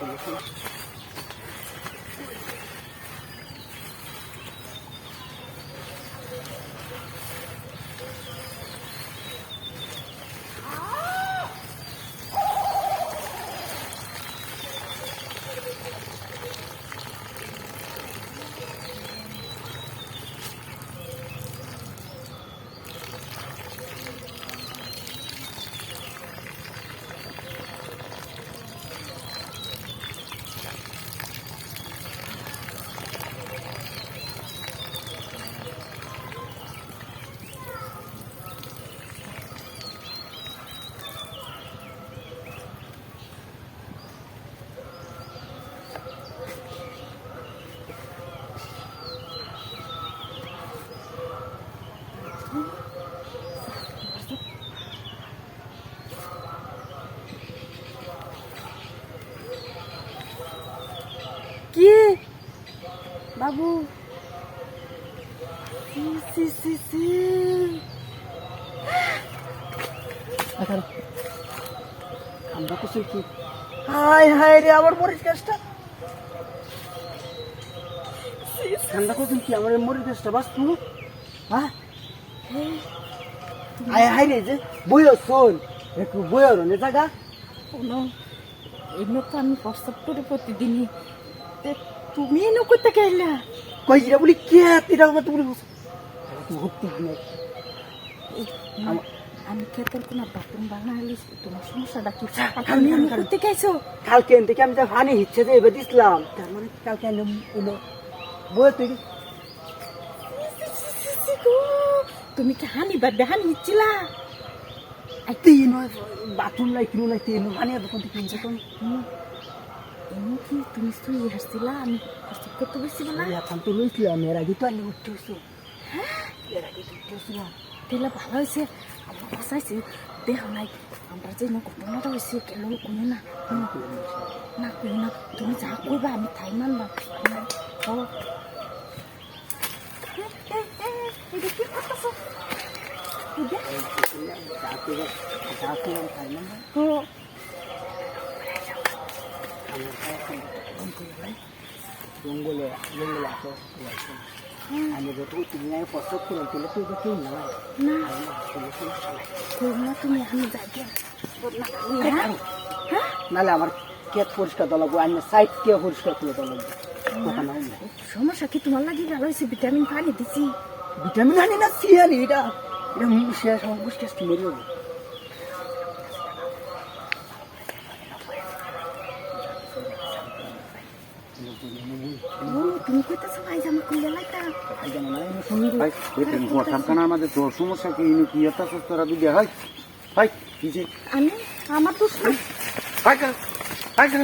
কি বাবু। আমরা তো কি? হাই হাই রে আমার মরিচ গাছটা। ঠান্ডা করছেন কি? আমার মরিচ গাছটা বাস তুমি হ্যাঁ আয় হাই রে যে বইও শোন। একটু বইও রে কোনো এমনি তো আমি প্রস্তাব করি প্রতিদিনই। তুমি এনে করতে গেলা কই বলি কে বলি ভর্তি নেই। আমা- কোনো বাথরুম বানাইলি তোমার সমস্যাটা কি আমি- তুমি এনে আমি- করতে গেছো কালকে থেকে আমি যা পানি হিচ্ছে যে এবার দিছিলাম তার মানে কালকে এনে এলো বই তুই তুমি কি হানি বাদে হানি ইচ্ছিলা তিন বাথরুম নাই কিনো নাই তিন পানি আর দোকান থেকে কিনছে তো এমনি কি তুমি তো ইয়ে হাসছিলা? আমি প্রস্তাব করতে বসছি বলা এখন তো লইছিলাম এর আগে তো আনি উঠতে হয়েছে এর আগে তো উঠতে হয়েছিল তেলে ভালো হয়েছে। আমার বাসাইছে দেহ নাই আমরা যে না ঘটনাটা হয়েছে কেন কোনো না? না কোনো না তুমি যা করবে আমি তাই মানলাম? ও, জঙ্গলে জঙ্গলে আসো আমি যত তুমি আমি করলাম তুলে তুই তো কেউ না না আমি হ্যাঁ? হ্যাঁ? নাহলে আমার কেট পরিষ্কার দল আর সাইড কে পরিষ্কার করে দল সমস্যা কি তোমার লাগি ভালো হয়েছে ভিটামিন পানি দিছি ভিটামিন আনি না সি আনি এটা এটা শেষ আমার আসতে মেরে তুমি ভাই জামা খুলে লাইতা ভাই এটা ঘরখানার মাঝে তোর সমস্যা কি? ইনি কি একটা তোরা দুই হাই হাই কি যে আমি আমার তো হাই হাই কেন?